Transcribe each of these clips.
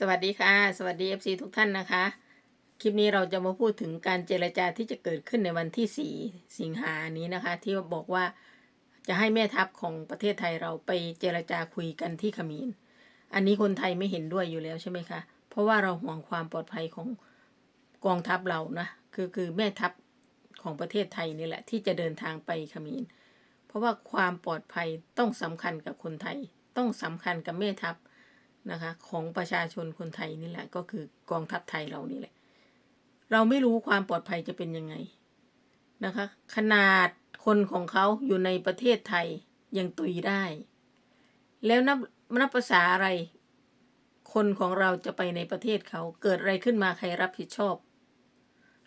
สวัสดีค่ะ สวัสดี FC ทุกท่านนะคะ คลิปนี้เราจะมาพูดถึงการเจรจาที่จะเกิดขึ้นในวันที่ 4 สิงหานี้นะคะ ที่บอกว่าจะให้แม่ทัพของประเทศไทยเราไปเจรจาคุยกันที่ขมีนอันนี้คนไทยไม่เห็นด้วยอยู่แล้วใช่ไหมคะ เพราะว่าเราห่วงความปลอดภัยของกองทัพเรานะคือคือแม่ทัพของประเทศไทยนี่แหละที่จะเดินทางไปขมีนเพราะว่าความปลอดภัยต้องสำคัญกับคนไทย ต้องสำคัญกับแม่ทัพ นะคะของประชาชนคนไทยนี่แหละ ก็คือกองทัพไทยเรานี่แหละ เราไม่รู้ความปลอดภัยจะเป็นยังไงนะคะ ขนาดคนของเขาอยู่ในประเทศไทยยังตุยได้ แล้วนับนับภาษาอะไร คนของเราจะไปในประเทศเขาเกิดอะไรขึ้นมาใครรับผิดชอบ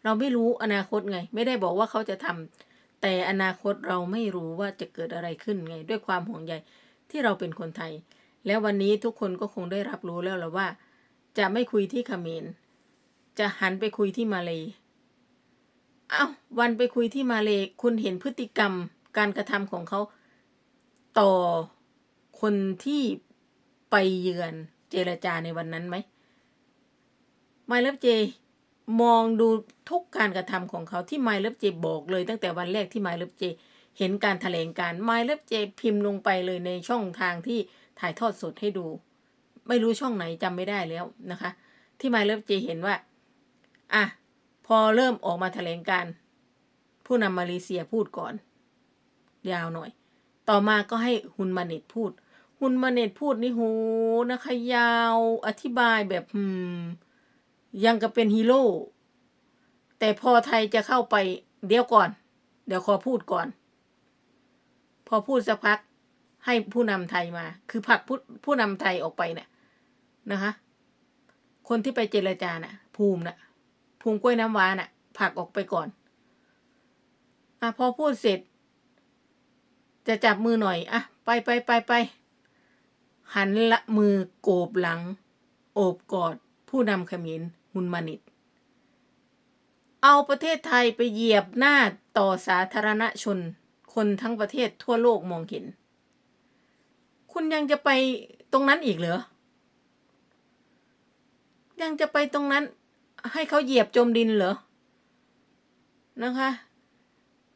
เราไม่รู้อนาคตไง ไม่ได้บอกว่าเขาจะทำแต่อนาคตเราไม่รู้ว่าจะเกิดอะไรขึ้นไง ด้วยความห่วงใยที่เราเป็นคนไทย แล้ววันนี้ทุกคนก็คงได้รับรู้แล้วล่ะว่า จะไม่คุยที่เขมร จะหันไปคุยที่มาเลยเอา้าวันไปคุยที่มาเลยคุณเห็นพฤติกรรมการกระทำของเขาต่อคนที่ไปเยือนเจรจาในวันนั้นไหมไมล์เลิฟเจมองดูทุกการกระทำของเขาที่ไมล์เลิฟเจบอกเลย ตั้งแต่วันแรกที่ไมล์เลิฟเจเห็นการถแถลงการไมล์เลิฟเจพิมพ์ลงไปเลยในช่องทางที่ ถ่ายทอดสดให้ดู ไม่รู้ช่องไหนจำไม่ได้แล้วนะคะ ที่ไมล์เลิฟเจเห็นว่า อะ พอเริ่มออกมาแถลงการ ผู้นำมาเลเซียพูดก่อน ยาวหน่อย ต่อมาก็ให้ฮุนมาเน็ตพูดฮุนมาเน็ตพูดนี่โหนะคะยาวอธิบายแบบหืมยังกับเป็นฮีโร่แต่พอไทยจะเข้าไปเดี๋ยวก่อน เดี๋ยวขอพูดก่อน พอพูดสักพัก ให้ผู้นำไทยมา คือผลักผู้ผู้นำไทยออกไปเนี่ยนะคะ คนที่ไปเจรจาน่ะ ภูมิน่ะ ภูมิกล้วยน้ำว้าน่ะผลักออกไปก่อนอะพอพูดเสร็จ จะจับมือหน่อยอะไปไปไปไปหันละมือโกบหลัง โอบกอด ผู้นำเขมรฮุนมานิต เอาประเทศไทยไปเหยียบหน้าต่อสาธารณชน คนทั้งประเทศทั่วโลกมองเห็น คุณยังจะไปตรงนั้นอีกเหรอ ยังจะไปตรงนั้น ให้เขาเหยียบจมดินเหรอ นะคะ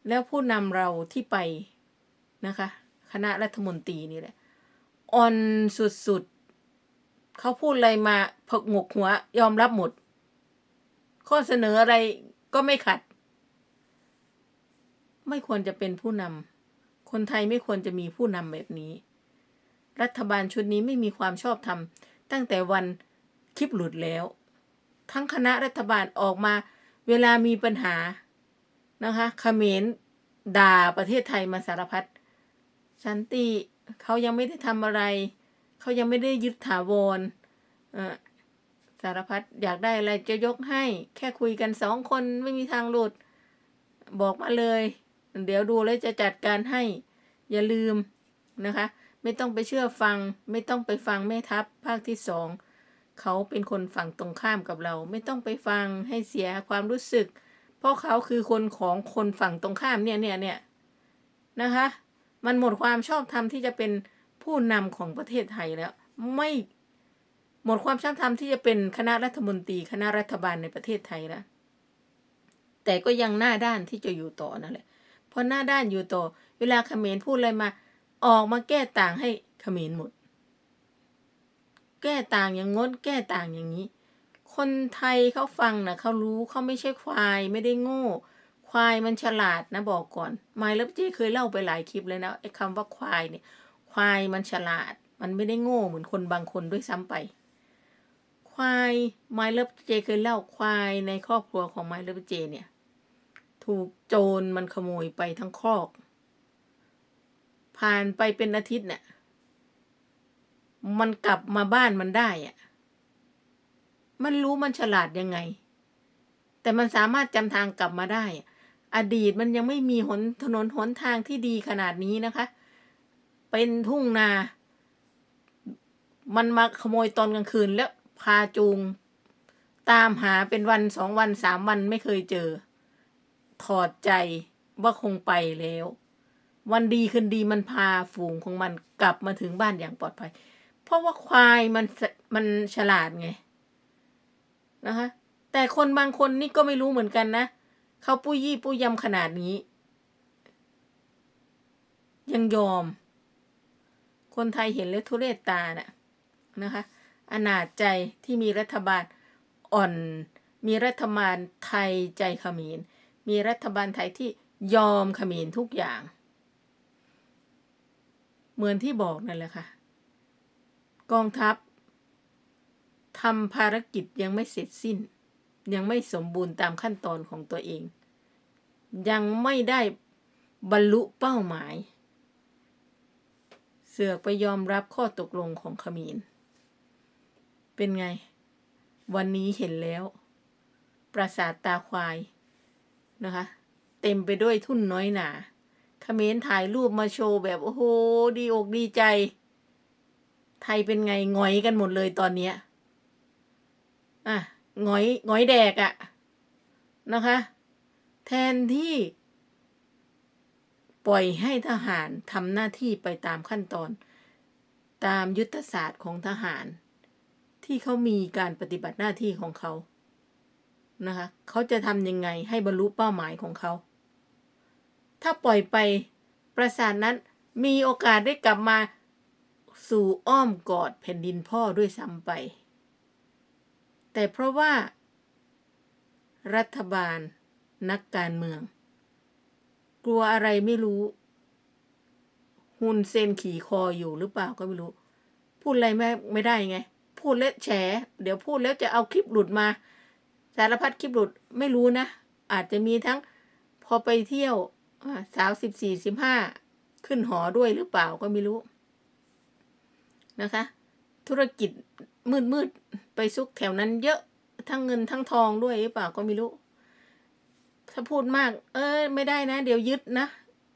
แล้วผู้นำเราที่ไปนะคะ คณะรัฐมนตรีนี่แหละอ่อนสุดๆ เขาพูดอะไรมาผกงกหัวยอมรับหมด ข้อเสนออะไรก็ไม่ขัด ไม่ควรจะเป็นผู้นำคนไทยไม่ควรจะมีผู้นำแบบนี้ รัฐบาลชุดนี้ไม่มีความชอบธรรมตั้งแต่วันคลิปหลุดแล้ว ทั้งคณะรัฐบาลออกมาเวลามีปัญหานะคะเขมรด่าประเทศไทยมาสารพัดสันติเขายังไม่ได้ทำอะไร เขายังไม่ได้ยึดถาวรสารพัดอยากได้อะไรจะยกให้ แค่คุยกันสองคนไม่มีทางหลุด บอกมาเลย เดี๋ยวดูแล้วจะจัดการให้ อย่าลืมนะคะ ไม่ต้องไปเชื่อฟัง ไม่ต้องไปฟังแม่ทัพภาคที่สองเขาเป็นคนฝั่งตรงข้ามกับเรา ไม่ต้องไปฟังให้เสียความรู้สึก เพราะเขาคือคนของคนฝั่งตรงข้ามเนี่ยเนี่ยเนี่ยนะคะ มันหมดความชอบธรรมที่จะเป็นผู้นำของประเทศไทยแล้ว ไม่หมดความชอบธรรมที่จะเป็นคณะรัฐมนตรี คณะรัฐบาลในประเทศไทยแล้วแต่ก็ยังหน้าด้านที่จะอยู่ต่อนั่นแหละเพราะหน้าด้านอยู่ต่อ เวลาเขมรพูดอะไรมา ออกมาแก้ต่างให้เขมรหมด แก้ต่างอย่างงดแก้ต่างอย่างนี้ คนไทยเขาฟังนะเขารู้เขาไม่ใช่ควายไม่ได้โง่ ควายมันฉลาดนะบอกก่อนไมล์เลิฟเจเคยเล่าไปหลายคลิปเลยนะไอ้คำว่าควายเนี่ย ควายมันฉลาด มันไม่ได้โง่เหมือนคนบางคนด้วยซ้ำไป ควายไมล์เลิฟเจเคยเล่าควายในครอบครัวของไมล์เลิฟเจเนี่ย ถูกโจรมันขโมยไปทั้งครอก ผ่านไปเป็นอาทิตย์เนี่ยมันกลับมาบ้านมันได้อะมันรู้มันฉลาดยังไง แต่มันสามารถจำทางกลับมาได้ อดีตมันยังไม่มีหนถนนหนทางที่ดีขนาดนี้นะคะ เป็นทุ่งนา มันมาขโมยตอนกลางคืนแล้วพาจูง ตามหาเป็นวันสองวันสามวันไม่เคยเจอ ถอดใจว่าคงไปแล้ว วันดีคืนดีมันพาฝูงของมันกลับมาถึงบ้านอย่างปลอดภัย เพราะว่าควายมันมันฉลาดไงนะคะ แต่คนบางคนนี่ก็ไม่รู้เหมือนกันนะเขาปุยยี่ปุยยำขนาดนี้ ยังยอม คนไทยเห็นแล้วทุเรศตาน่ะนะคะ อนาจใจที่มีรัฐบาลอ่อน มีรัฐบาลไทยใจขมรมีรัฐบาลไทยที่ยอมขมรทุกอย่าง เหมือนที่บอกนั่นแหละค่ะ กองทัพทำภารกิจยังไม่เสร็จสิ้น ยังไม่สมบูรณ์ตามขั้นตอนของตัวเอง ยังไม่ได้บรรลุเป้าหมาย เสือกไปยอมรับข้อตกลงของขมรเป็นไง วันนี้เห็นแล้ว ปราสาทตาควายนะคะ เต็มไปด้วยทุ่นน้อยหนา เขมรถ่ายรูปมาโชว์แบบโอ้โหดีอกดีใจ ไทยเป็นไงงอยกันหมดเลยตอนเนี้ยอะงอยงอยแดกอะนะคะ แทนที่ ปล่อยให้ทหารทำหน้าที่ไปตามขั้นตอน ตามยุทธศาสตร์ของทหาร ที่เขามีการปฏิบัติหน้าที่ของเขานะคะ เขาจะทำยังไงให้บรรลุเป้าหมายของเขา ถ้าปล่อยไปประสาทนั้นมีโอกาสได้กลับมาสู่อ้อมกอดแผ่นดินพ่อด้วยซ้ำไป แต่เพราะว่า รัฐบาล นักการเมือง กลัวอะไรไม่รู้หุนเซนขี่คออยู่หรือเปล่าก็ไม่รู้ พูดอะไรไม่ไม่ได้ไง พูดแล้วแฉ เดี๋ยวพูดแล้วจะเอาคลิปหลุดมา สารพัดคลิปหลุดไม่รู้นะ อาจจะมีทั้งพอไปเที่ยว สาวสิบสี่สิบห้าขึ้นหอด้วยหรือเปล่าก็ไม่รู้ นะคะ ธุรกิจมืดมืดไปซุกแถวนั้นเยอะทั้งเงินทั้งทองด้วยหรือเปล่าก็ไม่รู้ ถ้าพูดมาก เออไม่ได้นะ เดี๋ยวยึดนะ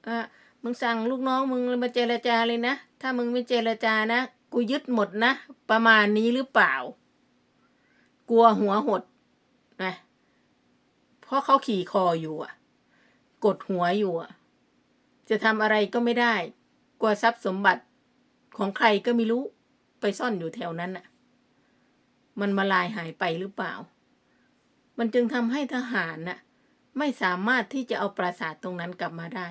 อ่ามึงสั่งลูกน้องมึงมาเจรจาเลยนะ ถ้ามึงไม่เจรจานะ กูยึดหมดนะ ประมาณนี้หรือเปล่า กลัวหัวหดนะเพราะเขาขี่คออยู่อะ กดหัวอยู่อะจะทำอะไรก็ไม่ได้ กลัวทรัพย์สมบัติของใครก็ไม่รู้ไปซ่อนอยู่แถวนั้นน่ะ มันมาลายหายไปหรือเปล่า มันจึงทำให้ทหารน่ะไม่สามารถที่จะเอาปราสาทตรงนั้นกลับมาได้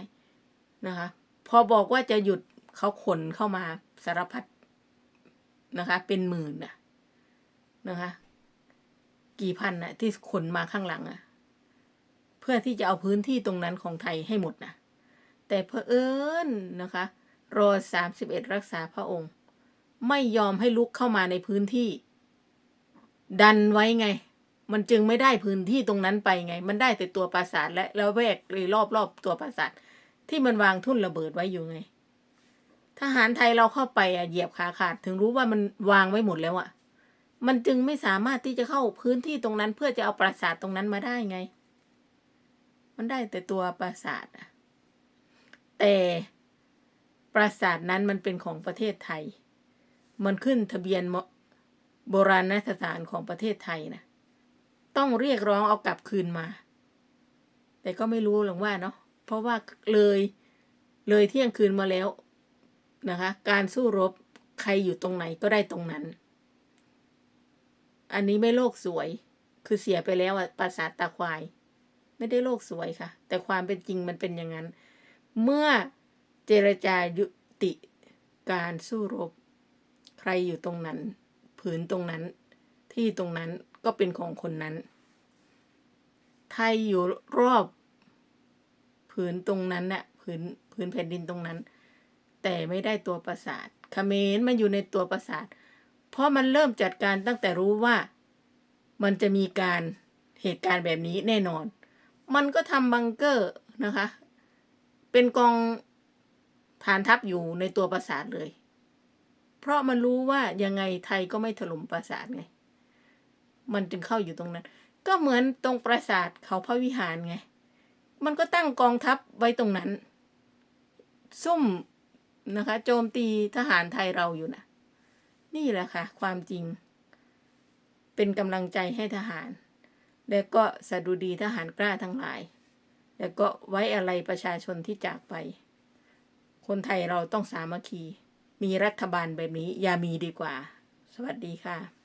นะคะ พอบอกว่าจะหยุดเขาขนเข้ามาสารพัดนะคะ เป็นหมื่นน่ะนะคะ กี่พันน่ะ ที่ขนมาข้างหลังอะ พื่อที่จะเอาพื้นที่ตรงนั้นของไทยให้หมดนะแต่เพอเอิญนะคะรอสามสิบเอ็ดรักษาพระองค์ ไม่ยอมให้ลุกเข้ามาในพื้นที่ ดันไว้ไง มันจึงไม่ได้พื้นที่ตรงนั้นไปไง มันได้แต่ตัวปราสาทและแล้วแวกเลยรอบๆตัวปราสาทที่มันวางทุ่นระเบิดไว้อยู่ไง ทหารไทยเราเข้าไปอะเหยียบขาขาดถึงรู้ว่ามันวางไว้หมดแล้วอะ มันจึงไม่สามารถที่จะเข้าพื้นที่ตรงนั้น เพื่อจะเอาปราสาทตรงนั้นมาได้ไง มันได้แต่ตัวปราสาทอะแต่ปราสาทนั้นมันเป็นของประเทศไทย มันขึ้นทะเบียนโบราณสถานของประเทศไทยนะต้องเรียกร้องเอากลับคืนมา แต่ก็ไม่รู้หรอกว่าเนาะเพราะว่าเลยเลยเที่ยงคืนมาแล้วนะคะ การสู้รบใครอยู่ตรงไหนก็ได้ตรงนั้น อันนี้ไม่โลกสวย คือเสียไปแล้วอะปราสาทตาควาย ไม่ได้โลกสวยค่ะ แต่ความเป็นจริงมันเป็นอย่างนั้น เมื่อเจรจายุติการสู้รบ ใครอยู่ตรงนั้น ผืนตรงนั้น ที่ตรงนั้นก็เป็นของคนนั้น ไทยอยู่รอบ ผืนตรงนั้นน่ะผืนผืนแผ่นดินตรงนั้น แต่ไม่ได้ตัวปราสาทเขมรมันอยู่ในตัวปราสาท เพราะมันเริ่มจัดการตั้งแต่รู้ว่ามันจะมีการเหตุการณ์แบบนี้แน่นอน มันก็ทำบังเกอร์นะคะ เป็นกองฐานทัพอยู่ในตัวปราสาทเลย เพราะมันรู้ว่ายังไงไทยก็ไม่ถล่มปราสาทไง มันจึงเข้าอยู่ตรงนั้น ก็เหมือนตรงปราสาทเขาพระวิหารไง มันก็ตั้งกองทัพไว้ตรงนั้น ซุ่มนะคะ โจมตีทหารไทยเราอยู่นะนี่แหละค่ะ ความจริง เป็นกำลังใจให้ทหาร และก็สดุดีทหารกล้าทั้งหลาย แล้วก็ไว้อะไรประชาชนที่จากไป คนไทยเราต้องสามัคคี มีรัฐบาลแบบนี้อย่ามีดีกว่า สวัสดีค่ะ